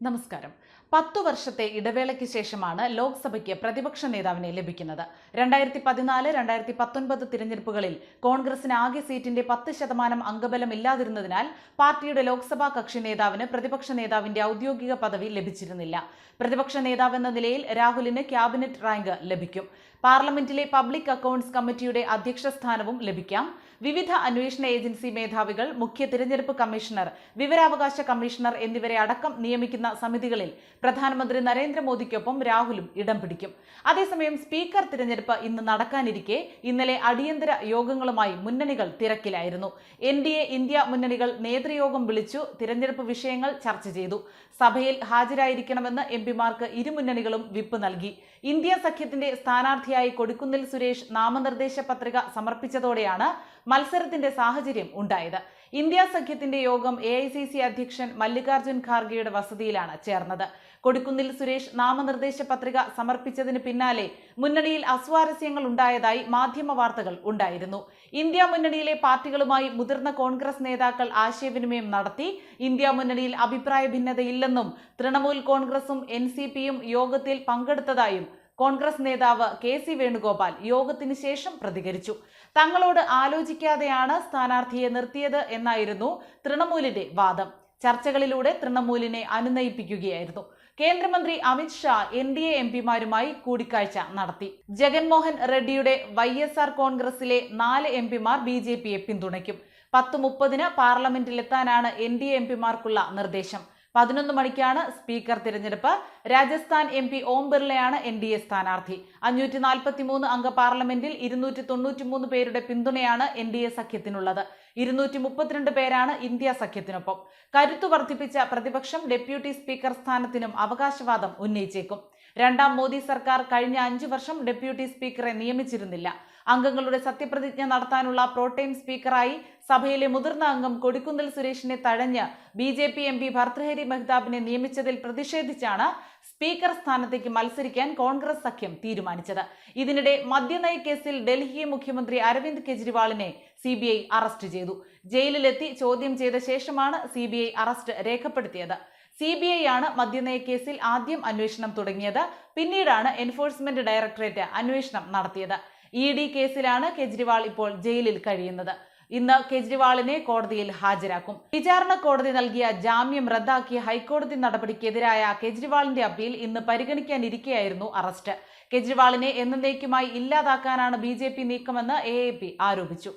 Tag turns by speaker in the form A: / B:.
A: നമസ്കാരം. പത്തു വർഷത്തെ ഇടവേളയ്ക്ക് ശേഷമാണ് ലോക്സഭയ്ക്ക് പ്രതിപക്ഷ നേതാവിനെ ലഭിക്കുന്നത്. രണ്ടായിരത്തി പതിനാല് രണ്ടായിരത്തി പത്തൊൻപത് തിരഞ്ഞെടുപ്പുകളിൽ കോൺഗ്രസിന് ആകെ സീറ്റിന്റെ പത്ത് ശതമാനം അംഗബലം ഇല്ലാതിരുന്നതിനാൽ പാർട്ടിയുടെ ലോക്സഭാ കക്ഷി നേതാവിന് പ്രതിപക്ഷ നേതാവിന്റെ ഔദ്യോഗിക പദവി ലഭിച്ചിരുന്നില്ല. പ്രതിപക്ഷ നേതാവെന്ന നിലയിൽ രാഹുലിന് ക്യാബിനറ്റ് റാങ്ക് ലഭിക്കും. പാർലമെന്റിലെ പബ്ലിക് അക്കൌണ്ട്സ് കമ്മിറ്റിയുടെ അധ്യക്ഷ സ്ഥാനവും ലഭിക്കാം. വിവിധ അന്വേഷണ ഏജൻസി മേധാവികൾ മുഖ്യ തിരഞ്ഞെടുപ്പ് കമ്മീഷണർ വിവരാവകാശ കമ്മീഷണർ എന്നിവരെ അടക്കം നിയമിക്കുന്ന സമിതികളിൽ പ്രധാനമന്ത്രി നരേന്ദ്രമോദിക്കൊപ്പം രാഹുലും ഇടം പിടിക്കും. അതേസമയം സ്പീക്കർ തിരഞ്ഞെടുപ്പ് ഇന്ന് നടക്കാനിരിക്കെ ഇന്നലെ അടിയന്തര യോഗങ്ങളുമായി മുന്നണികൾ തിരക്കിലായിരുന്നു. എൻ ഡി എ ഇന്ത്യ മുന്നണികൾ നേതൃയോഗം വിളിച്ചു തിരഞ്ഞെടുപ്പ് വിഷയങ്ങൾ ചർച്ച ചെയ്തു. സഭയിൽ ഹാജരായിരിക്കണമെന്ന് എം പിമാർക്ക് ഇരുമുന്നണികളും വിപ്പ് നൽകി. ഇന്ത്യ സഖ്യത്തിന്റെ സ്ഥാനാർത്ഥിയായി കൊടിക്കുന്നിൽ സുരേഷ് നാമനിർദ്ദേശ പത്രിക സമർപ്പിച്ചതോടെയാണ് മത്സരത്തിന്റെ സാഹചര്യം ഉണ്ടായത്. ഇന്ത്യ സഖ്യത്തിന്റെ യോഗം എ അധ്യക്ഷൻ മല്ലികാർജുൻ ഖാർഗെയുടെ വസതിയിലാണ് ചേർന്നത്. കൊടിക്കുന്നിൽ സുരേഷ് നാമനിർദ്ദേശ പത്രിക സമർപ്പിച്ചതിന് പിന്നാലെ മുന്നണിയിൽ അസ്വാരസ്യങ്ങൾ ഉണ്ടായതായി മാധ്യമ വാർത്തകൾ ഉണ്ടായിരുന്നു. ഇന്ത്യ മുന്നണിയിലെ പാർട്ടികളുമായി മുതിർന്ന കോൺഗ്രസ് നേതാക്കൾ ആശയവിനിമയം നടത്തി. ഇന്ത്യ മുന്നണിയിൽ അഭിപ്രായ ഭിന്നതയില്ലെന്നും തൃണമൂൽ കോൺഗ്രസും എൻ യോഗത്തിൽ പങ്കെടുത്തതായും കോൺഗ്രസ് നേതാവ് കെ സി വേണുഗോപാൽ യോഗത്തിന് ശേഷം പ്രതികരിച്ചു. തങ്ങളോട് ആലോചിക്കാതെയാണ് സ്ഥാനാർത്ഥിയെ നിർത്തിയത് എന്നായിരുന്നു തൃണമൂലിന്റെ വാദം. ചർച്ചകളിലൂടെ തൃണമൂലിനെ അനുനയിപ്പിക്കുകയായിരുന്നു. കേന്ദ്രമന്ത്രി Amit Shah N D A M പിമാരുമായി കൂടിക്കാഴ്ച നടത്തി. ജഗൻമോഹൻ റെഡ്ഡിയുടെ വൈ എസ് ആർ കോൺഗ്രസിലെ നാല് എം പിമാർ ബി ജെ പിയെ പിന്തുണയ്ക്കും. പത്ത് മുപ്പതിന് പാർലമെന്റിലെത്താനാണ് എൻ ഡി എ എം പിമാർക്കുള്ള നിർദ്ദേശം. പതിനൊന്ന് മണിക്കാണ് സ്പീക്കർ തിരഞ്ഞെടുപ്പ്. രാജസ്ഥാൻ എം പി ഓം ബിർളയാണ് എൻ ഡി എ സ്ഥാനാർത്ഥി. അഞ്ഞൂറ്റി നാൽപ്പത്തി മൂന്ന് അംഗ പാർലമെന്റിൽ ഇരുന്നൂറ്റി തൊണ്ണൂറ്റി മൂന്ന് പേരുടെ പിന്തുണയാണ് എൻ ഡി എ സഖ്യത്തിനുള്ളത്. ഇരുന്നൂറ്റി മുപ്പത്തിരണ്ട് പേരാണ് ഇന്ത്യ സഖ്യത്തിനൊപ്പം. കരുത്തു വർദ്ധിപ്പിച്ച പ്രതിപക്ഷം ഡെപ്യൂട്ടി സ്പീക്കർ സ്ഥാനത്തിനും അവകാശവാദം ഉന്നയിച്ചേക്കും. രണ്ടാം മോദി സർക്കാർ കഴിഞ്ഞ അഞ്ചു വർഷം ഡെപ്യൂട്ടി സ്പീക്കറെ നിയമിച്ചിരുന്നില്ല. അംഗങ്ങളുടെ സത്യപ്രതിജ്ഞ നടത്താനുള്ള പ്രോട്ടൈം സ്പീക്കറായി സഭയിലെ മുതിർന്ന അംഗം കൊടിക്കുന്നിൽ സുരേഷിനെ തഴഞ്ഞ് B J P M P Bhartruhari മെഹ്താബിനെ നിയമിച്ചതിൽ പ്രതിഷേധിച്ചാണ് സ്പീക്കർ സ്ഥാനത്തേക്ക് മത്സരിക്കാൻ കോൺഗ്രസ് സഖ്യം തീരുമാനിച്ചത്. ഇതിനിടെ മദ്യനയ കേസിൽ ഡൽഹി മുഖ്യമന്ത്രി അരവിന്ദ് കെജ്രിവാളിനെ സി ബി ഐ അറസ്റ്റ് ചെയ്തു. ജയിലിലെത്തി ചോദ്യം ചെയ്ത ശേഷമാണ് സി ബി ഐ അറസ്റ്റ് രേഖപ്പെടുത്തിയത്. സി ബി ഐ ആണ് മദ്യനയ കേസിൽ ആദ്യം അന്വേഷണം തുടങ്ങിയത്. പിന്നീടാണ് എൻഫോഴ്സ്മെന്റ് ഡയറക്ടറേറ്റ് അന്വേഷണം നടത്തിയത്. ഇ ഡി കേസിലാണ് കെജ്രിവാൾ ഇപ്പോൾ ജയിലിൽ കഴിയുന്നത്. ഇന്ന് കെജ്രിവാളിനെ കോടതിയിൽ ഹാജരാക്കും. വിചാരണ കോടതി നൽകിയ ജാമ്യം റദ്ദാക്കിയ ഹൈക്കോടതി നടപടിക്കെതിരായ കെജ്രിവാളിന്റെ അപ്പീൽ ഇന്ന് പരിഗണിക്കാനിരിക്കെയായിരുന്നു അറസ്റ്റ്. കെജ്രിവാളിനെ എന്നേക്കുമായി ഇല്ലാതാക്കാനാണ് ബി നീക്കമെന്ന് എ ആരോപിച്ചു.